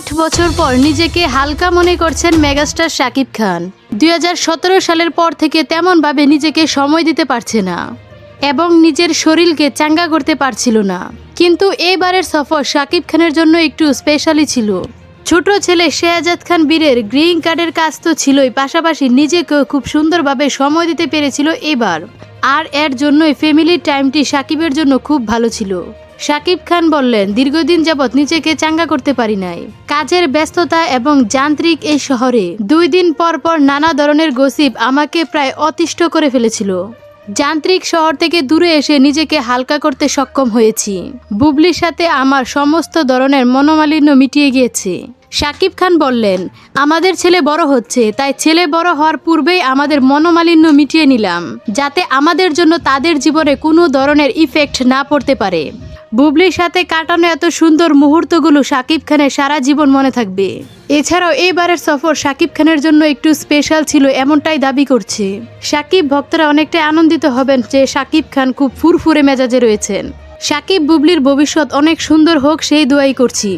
আট বছর পর নিজেকে হালকা মনে করছেন মেগাস্টার শাকিব খান। দুই হাজার সতেরো সালের পর থেকে তেমনভাবে নিজেকে সময় দিতে পারছে না এবং নিজের শরীরকে চাঙ্গা করতে পারছিল না। কিন্তু এবারের সফর শাকিব খানের জন্য একটু স্পেশালি ছিল। ছোট ছেলে শেহাজাদ খান বীরের গ্রিন কার্ডের কাজ তো ছিলই, পাশাপাশি নিজেকেও খুব সুন্দরভাবে সময় দিতে পেরেছিল এবার। আর এর জন্যই ফ্যামিলির টাইমটি সাকিবের জন্য খুব ভালো ছিল। সাকিব খান বললেন, দীর্ঘদিন যাবৎ নিজেকে চাঙ্গা করতে পারি নাই। কাজের ব্যস্ততা এবং যান্ত্রিক এই শহরে দুই দিন পর পর নানা ধরনের গসিপ আমাকে প্রায় অতিষ্ঠ করে ফেলেছিল। যান্ত্রিক শহর থেকে দূরে এসে নিজেকে হালকা করতে সক্ষম হয়েছি। বুবলির সাথে আমার সমস্ত ধরনের মনোমালিন্য মিটিয়ে গিয়েছে। সাকিব খান বললেন, আমাদের ছেলে বড় হচ্ছে, তাই ছেলে বড় হওয়ার পূর্বেই আমাদের মনোমালিন্য মিটিয়ে নিলাম, যাতে আমাদের জন্য তাদের জীবনে কোনো ধরনের ইফেক্ট না পড়তে পারে। বুবলির সাথে কাটানো এত সুন্দর মুহূর্তগুলো সাকিব খানের সারা জীবন মনে থাকবে। এছাড়াও এবারের সফর সাকিব খানের জন্য একটু স্পেশাল ছিল এমনটাই দাবি করছে। সাকিব ভক্তরা অনেকটাই আনন্দিত হবেন যে সাকিব খান খুব ফুরফুরে মেজাজে রয়েছেন। সাকিব বুবলির ভবিষ্যৎ অনেক সুন্দর হোক সেই দোয়াই করছি।